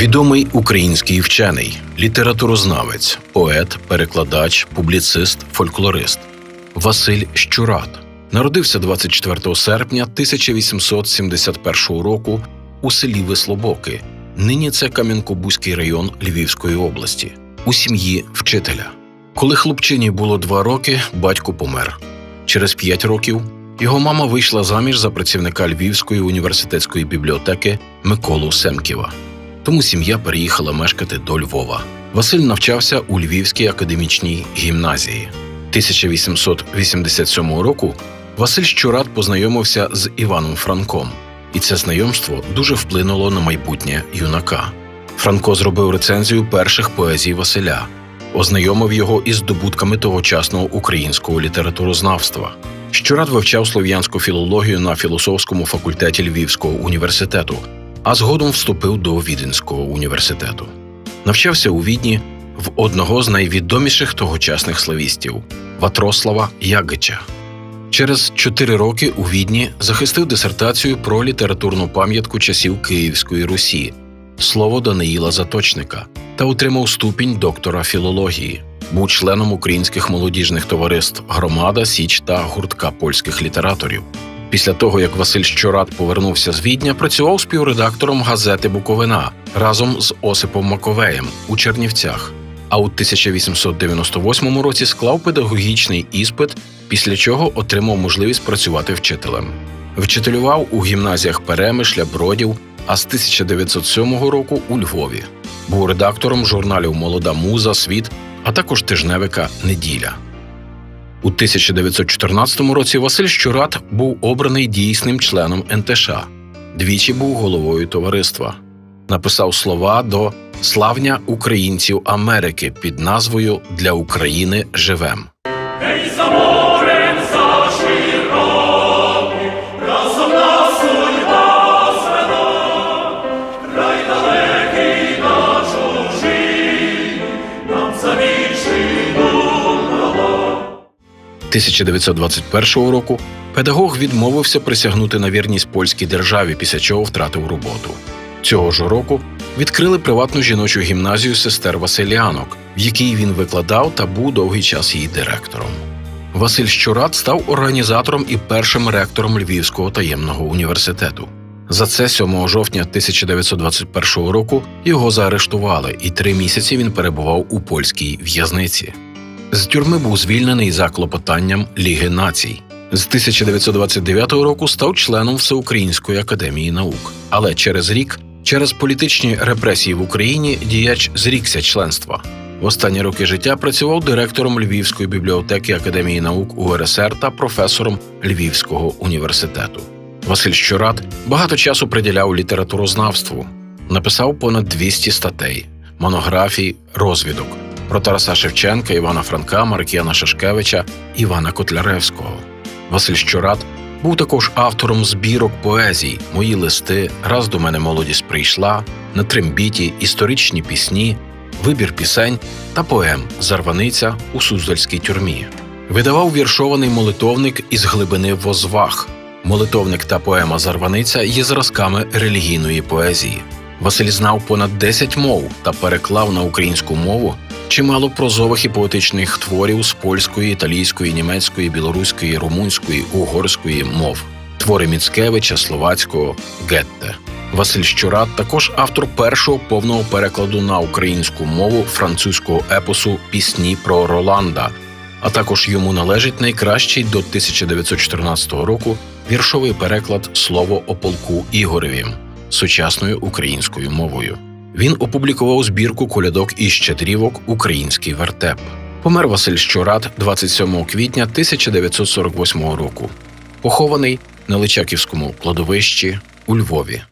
Відомий український вчений, літературознавець, поет, перекладач, публіцист, фольклорист Василь Щурат народився 24 серпня 1871 року у селі Вислобоки. Нині це Кам'янко-Бузький район Львівської області, у сім'ї вчителя. Коли хлопчині було два роки, батько помер. Через п'ять років його мама вийшла заміж за працівника Львівської університетської бібліотеки Миколу Семківа. Тому сім'я переїхала мешкати до Львова. Василь навчався у Львівській академічній гімназії. 1887 року Василь Щурат познайомився з Іваном Франком, і це знайомство дуже вплинуло на майбутнє юнака. Франко зробив рецензію перших поезій Василя, ознайомив його із здобутками тогочасного українського літературознавства. Щурат вивчав слов'янську філологію на філософському факультеті Львівського університету, а згодом вступив до Віденського університету. Навчався у Відні в одного з найвідоміших тогочасних славістів Ватрослава Ягича. Через чотири роки у Відні захистив дисертацію про літературну пам'ятку часів Київської Русі слово Даниїла Заточника та отримав ступінь доктора філології. Був членом українських молодіжних товариств Громада, Січ та гуртка польських літераторів. Після того, як Василь Щорат повернувся з Відня, працював співредактором газети Буковина разом з Осипом Маковеєм у Чернівцях. А у 1898 році склав педагогічний іспит, після чого отримав можливість працювати вчителем. Вчителював у гімназіях Перемишля, Бродів, а з 1907 року у Львові. Був редактором журналів Молода муза, Світ, а також тижневика Неділя. У 1914 році Василь Щурат був обраний дійсним членом НТШ. Двічі був головою товариства. Написав слова до Славня українців Америки під назвою Для України живем. 1921 року педагог відмовився присягнути на вірність польській державі, після чого втратив роботу. Цього ж року відкрили приватну жіночу гімназію сестер Василіанок, в якій він викладав та був довгий час її директором. Василь Щурат став організатором і першим ректором Львівського таємного університету. За це 7 жовтня 1921 року його заарештували, і три місяці він перебував у польській в'язниці. З тюрми був звільнений за клопотанням Ліги націй. З 1929 року став членом Всеукраїнської академії наук, але через рік, через політичні репресії в Україні, діяч зрікся членства. В останні роки життя працював директором Львівської бібліотеки Академії наук УРСР та професором Львівського університету. Василь Щурат багато часу приділяв літературознавству, написав понад 200 статей, монографій, розвідок про Тараса Шевченка, Івана Франка, Маркіяна Шашкевича, Івана Котляревського. Василь Щурат був також автором збірок поезій Мої листи, раз до мене молодість прийшла, на трембіті, історичні пісні, вибір пісень та поем Зарваниця у Суздальській тюрмі. Видавав віршований молитовник із глибини возваг. Молитовник та поема Зарваниця є зразками релігійної поезії. Василь знав понад 10 мов та переклав на українську мову чимало прозових і поетичних творів з польської, італійської, німецької, білоруської, румунської, угорської мов, твори Міцкевича, Словацького, Гетте. Василь Щурат також автор першого повного перекладу на українську мову французького епосу Пісні про Роланда, а також йому належить найкращий до 1914 року віршовий переклад Слово о полку Ігореві сучасною українською мовою. Він опублікував збірку колядок і щедрівок Український вертеп. Помер Василь Щурат 27 квітня 1948 року, похований на Личаківському кладовищі у Львові.